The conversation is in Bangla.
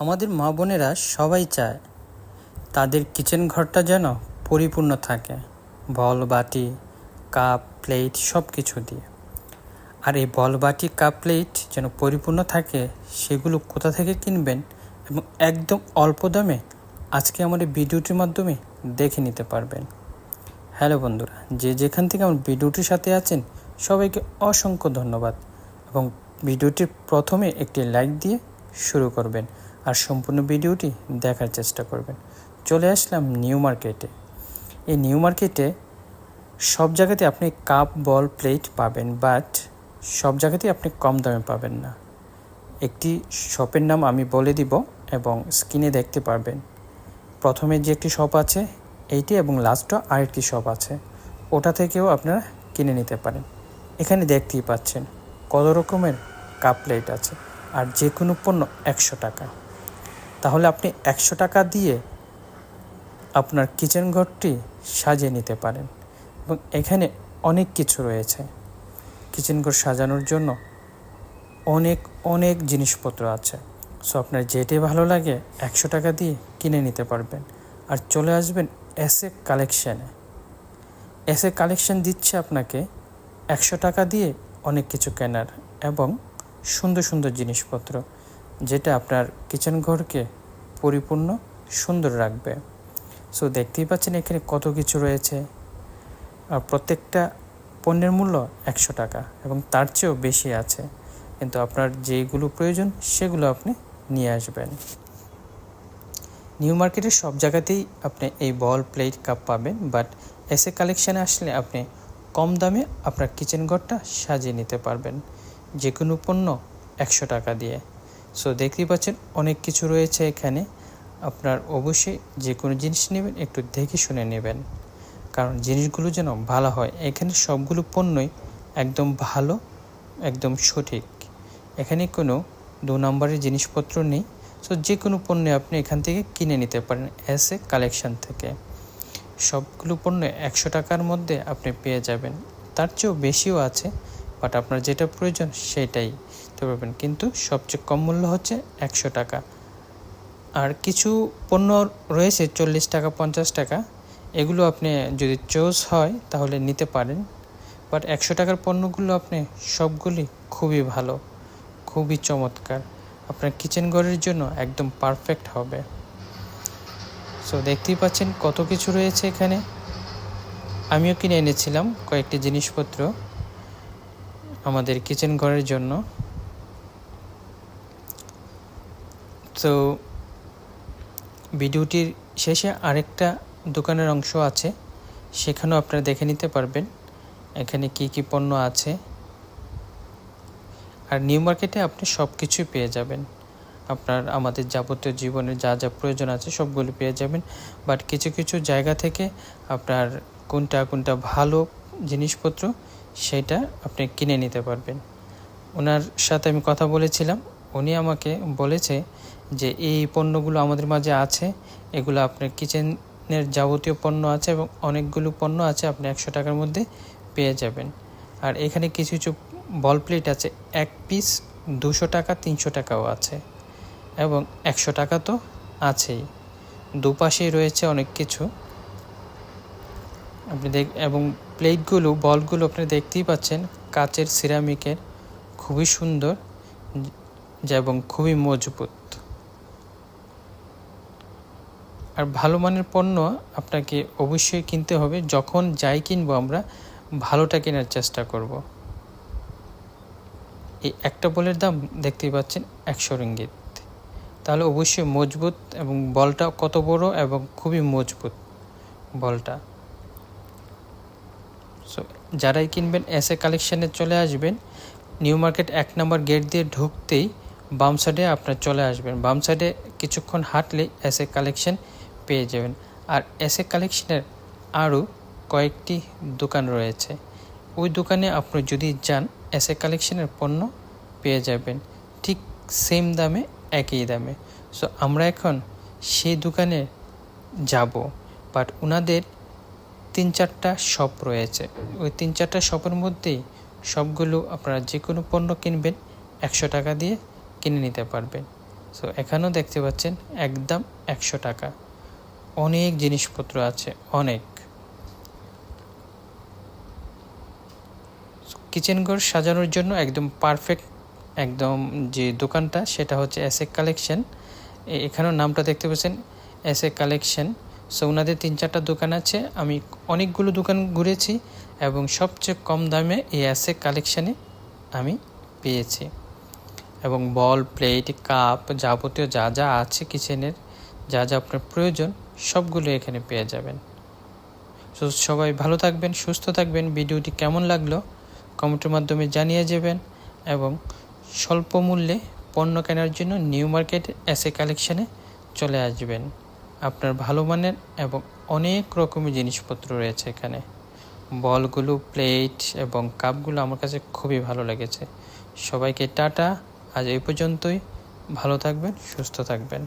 আমাদের মা বোনেরা সবাই চায় তাদের কিচেন ঘরটা যেন পরিপূর্ণ থাকে। বল, বাটি, কাপ, প্লেট সব কিছু দিয়ে। আর এই বল, বাটি, কাপ, প্লেট যেন পরিপূর্ণ থাকে, সেগুলো কোথা থেকে কিনবেন এবং একদম অল্প দামে আজকে আমার এই ভিডিওটির মাধ্যমে দেখে নিতে পারবেন। হ্যালো বন্ধুরা, যে যেখান থেকে আমার ভিডিওটির সাথে আছেন, সবাইকে অসংখ্য ধন্যবাদ এবং ভিডিওটির প্রথমে একটি লাইক দিয়ে শুরু করবেন। আর সম্পূর্ণ ভিডিওটি দেখার চেষ্টা করবেন। চলে আসলাম নিউ মার্কেটে। এই নিউ মার্কেটে সব জায়গাতে আপনি কাপ, বল, প্লেট পাবেন, বাট সব জায়গাতেই আপনি কম দামে পাবেন না। একটি শপের নাম আমি বলে দিব এবং স্ক্রিনে দেখতে পারবেন। প্রথমে যে একটি শপ আছে, এইটি এবং লাস্টও আরেকটি শপ আছে। ওটা থেকেও আপনারা কিনে নিতে পারেন। এখানে দেখতেই পাচ্ছেন কত রকমের কাপ, প্লেট আছে। আর যে কোনো পণ্য একশো টাকা। তাহলে আপনি একশো টাকা দিয়ে আপনার কিচেন ঘরটি সাজিয়ে নিতে পারেন। এবং এখানে অনেক কিছু রয়েছে। কিচেন ঘর সাজানোর জন্য অনেক অনেক জিনিসপত্র আছে। সো আপনার যেটি ভালো লাগে একশো টাকা দিয়ে কিনে নিতে পারবেন। আর চলে আসবেন এসে কালেকশানে এসে কালেকশান দিচ্ছে আপনাকে একশো টাকা দিয়ে অনেক কিছু কেনার এবং সুন্দর সুন্দর জিনিসপত্র। যেটা আপনার কিচেন ঘরকে পরিপূর্ণ সুন্দর রাখবে। সো দেখতেই পাচ্ছেন এখানে কত কিছু রয়েছে। আর প্রত্যেকটা পণ্যের মূল্য একশো টাকা এবং তার চেয়েও বেশি আছে। কিন্তু আপনার যেগুলো প্রয়োজন, সেগুলো আপনি নিয়ে আসবেন। নিউ মার্কেটের সব জায়গাতেই আপনি এই বল প্লেট কাপ পাবেন বাট এসে কালেকশানে আসলে আপনি কম দামে আপনার কিচেন ঘরটা সাজিয়ে নিতে পারবেন। যে কোনো পণ্য একশো টাকা দিয়ে। সো দেখতেই পাচ্ছেন, অনেক কিছু রয়েছে এখানে। আপনার অবশ্যই যে কোনো জিনিস নেবেন, একটু দেখে শুনে নেবেন। কারণ জিনিসগুলো যেন ভালো হয়। এখানে সবগুলো পণ্যই একদম ভালো, একদম সঠিক। এখানে কোনো দু নম্বরের জিনিসপত্র নেই। সো যে কোনো পণ্য আপনি এখান থেকে কিনে নিতে পারেন এস এ কালেকশান থেকে। সবগুলো পণ্য একশো টাকার মধ্যে আপনি পেয়ে যাবেন। তার চেয়েও বেশিও আছে। বাট আপনার যেটা প্রয়োজন সেটাই তো পারবেন। কিন্তু সবচেয়ে কম মূল্য হচ্ছে একশো টাকা। আর কিছু পণ্য রয়েছে চল্লিশ টাকা, পঞ্চাশ টাকা। এগুলো আপনি যদি চোজ হয় তাহলে নিতে পারেন। বাট একশো টাকার পণ্যগুলো আপনি সবগুলি খুবই ভালো, খুবই চমৎকার। আপনার কিচেন ঘরের জন্য একদম পারফেক্ট হবে। সো দেখতেই পাচ্ছেন কত কিছু রয়েছে এখানে। আমিও কিনে এনেছিলাম কয়েকটি জিনিসপত্র। আমাদের কিচেন ঘরের জন্য। তো, ভিডিওটির শেষে আরেকটা দোকানের অংশ আছে, সেখানেও আপনারা দেখে নিতে পারবেন এখানে কি কি পণ্য আছে। আর নিউ মার্কেটে আপনি সব কিছুই পেয়ে যাবেন। আপনার আমাদের যাবতীয় জীবনের যা যা প্রয়োজন আছে সবগুলো পেয়ে যাবেন। বাট কিছু কিছু জায়গা থেকে আপনার কোনটা কোনটা ভালো জিনিসপত্র সেটা আপনি কিনে নিতে পারবেন। ওনার সাথে আমি কথা বলেছিলাম। উনি আমাকে বলেছে যে, এই পণ্যগুলো আমাদের মাঝে আছে। এগুলো আপনার কিচেনের যাবতীয় পণ্য আছে এবং অনেকগুলো পণ্য আছে। আপনি একশো টাকার মধ্যে পেয়ে যাবেন। আর এখানে কিছু কিছু বল প্লেট আছে। এক পিস দুশো টাকা, তিনশো টাকাও আছে এবং একশো টাকা তো আছেই। দুপাশেই রয়েছে অনেক কিছু। আপনি দেখ, এবং প্লেটগুলো, বলগুলো আপনি দেখতেই পাচ্ছেন কাচের সিরামিকের খুবই সুন্দর এবং খুবই মজবুত। আর ভালো মানের পণ্য আপনাকে অবশ্যই কিনতে হবে। যখন যাই কিনবো আমরা, ভালোটা কেনার চেষ্টা করব। এই একটা বলের দাম দেখতেই পাচ্ছেন একশো রিঙ্গিত। তাহলে অবশ্যই মজবুত এবং বলটা কত বড় এবং খুবই মজবুত বলটা। সো যারাই কিনবেন এস এ কালেকশানে চলে আসবেন নিউ মার্কেট এক নম্বর গেট দিয়ে ঢুকতেই বাম সাইডে আপনার চলে আসবেন। বাম সাইডে কিছুক্ষণ হাঁটলেই এস এ কালেকশন পেয়ে যাবেন। আর এস এ কালেকশনের আরও কয়েকটি দোকান রয়েছে। ওই দোকানে আপনি যদি যান এস এ কালেকশনের পণ্য পেয়ে যাবেন। ঠিক সেম দামে, একই দামে। সো আমরা এখন সেই দোকানে যাব। বাট ওনাদের তিন চারটা শপ রয়েছে। ওই তিন চারটা শপের মধ্যেই সবগুলো আপনারা যে কোনো পণ্য কিনবেন, একশো টাকা দিয়ে কিনে নিতে পারবেন। সো এখানেও দেখতে পাচ্ছেন একদম একশো টাকা। অনেক জিনিসপত্র আছে, অনেক। কিচেন ঘর সাজানোর জন্য একদম পারফেক্ট একদম যে দোকানটা, সেটা হচ্ছে এসএ কালেকশন এখানেও নামটা দেখতে পাচ্ছেন এসএ কালেকশন সো ওনাদের তিন চারটা দোকান আছে। আমি অনেকগুলো দোকান ঘুরেছি এবং সবচেয়ে কম দামে এই অ্যাসে কালেকশানে আমি পেয়েছি। এবং বল, প্লেট, কাপ যাবতীয় যা যা আছে কিচেনের, যা যা আপনার প্রয়োজন, সবগুলো এখানে পেয়ে যাবেন। সো সবাই ভালো থাকবেন, সুস্থ থাকবেন। ভিডিওটি কেমন লাগল কমেন্টের মাধ্যমে জানিয়ে যাবেন এবং স্বল্প মূল্যে পণ্য কেনার জন্য নিউ মার্কেট এসে কালেকশানে চলে আসবেন। আপনার ভালো মানের এবং অনেক রকমের জিনিসপত্র রয়েছে এখানে। বলগুলো, প্লেট এবং কাপগুলো আমার কাছে খুবই ভালো লেগেছে। সবাইকে টাটা। আজ এই পর্যন্তই। ভালো থাকবেন, সুস্থ থাকবেন।